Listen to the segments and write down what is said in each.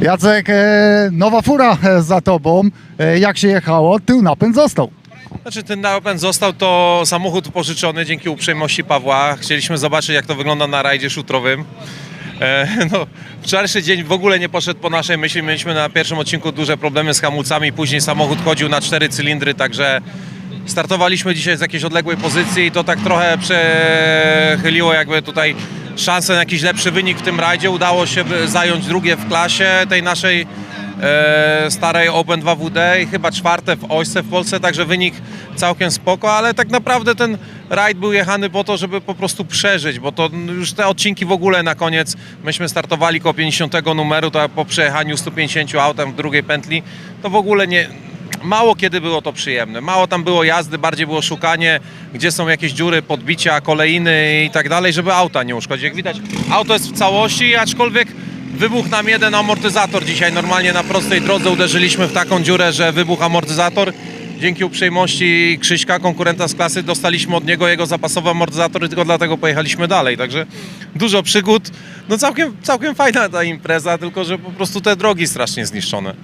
Jacek, e, nowa fura e, za tobą. E, jak się jechało, tył napęd został. Znaczy ten napęd został to samochód pożyczony dzięki uprzejmości Pawła. Chcieliśmy zobaczyć jak to wygląda na rajdzie szutrowym. No, wczorajszy dzień w ogóle nie poszedł po naszej myśli. Mieliśmy na pierwszym odcinku duże problemy z hamulcami, później samochód chodził na cztery cylindry, także startowaliśmy dzisiaj z jakiejś odległej pozycji i to tak trochę przechyliło jakby tutaj szansę na jakiś lepszy wynik w tym rajdzie. Udało się zająć drugie w klasie tej naszej e, starej Open 2WD i chyba czwarte w Ośce w Polsce, także wynik całkiem spoko, ale tak naprawdę ten rajd był jechany po to, żeby po prostu przeżyć, bo to już te odcinki w ogóle na koniec, myśmy startowali koło 50 numeru, to po przejechaniu 150 autem w drugiej pętli, to w ogóle nie, mało kiedy było to przyjemne. Mało tam było jazdy, bardziej było szukanie, gdzie są jakieś dziury, podbicia, kolejny i tak dalej, żeby auta nie uszkodzić. Jak widać, auto jest w całości, aczkolwiek wybuchł nam jeden amortyzator dzisiaj. Normalnie na prostej drodze uderzyliśmy w taką dziurę, że wybuchł amortyzator. Dzięki uprzejmości Krzyśka, konkurenta z klasy, dostaliśmy od niego jego zapasowy amortyzator i tylko dlatego pojechaliśmy dalej. Także dużo przygód. No całkiem, całkiem fajna ta impreza, tylko że po prostu te drogi strasznie zniszczone.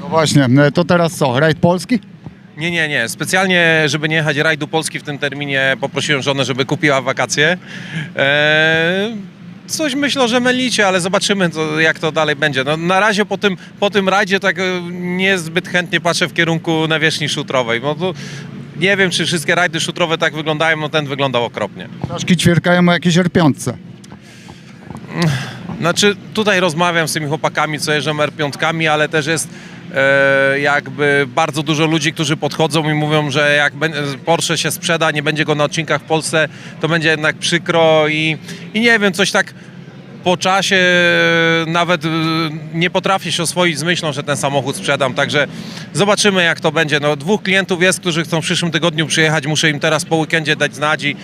No właśnie, e, to teraz co, rajd polski? Nie, nie, nie. Specjalnie, żeby nie jechać rajdu Polski w tym terminie, poprosiłem żonę, żeby kupiła wakacje. Eee, coś myślę, że mylicie, ale zobaczymy, co, jak to dalej będzie. No, na razie po tym, po tym rajdzie tak e, niezbyt chętnie patrzę w kierunku nawierzchni szutrowej. No to nie wiem, czy wszystkie rajdy szutrowe tak wyglądają, no ten wyglądał okropnie. Troszki ćwierkają o jakieś R5. Znaczy, tutaj rozmawiam z tymi chłopakami, co jeżdżą R5, ale też jest jakby bardzo dużo ludzi, którzy podchodzą i mówią, że jak Porsche się sprzeda, nie będzie go na odcinkach w Polsce, to będzie jednak przykro i, i nie wiem, coś tak po czasie nawet e, nie potrafię się oswoić z myślą, że ten samochód sprzedam, także zobaczymy jak to będzie. No, dwóch klientów jest, którzy chcą w przyszłym tygodniu przyjechać, muszę im teraz po weekendzie dać znać i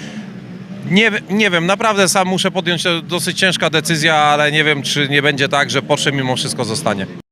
nie, nie wiem, naprawdę sam muszę podjąć dosyć ciężka decyzja, ale nie wiem, czy nie będzie tak, że Porsche mimo wszystko zostanie.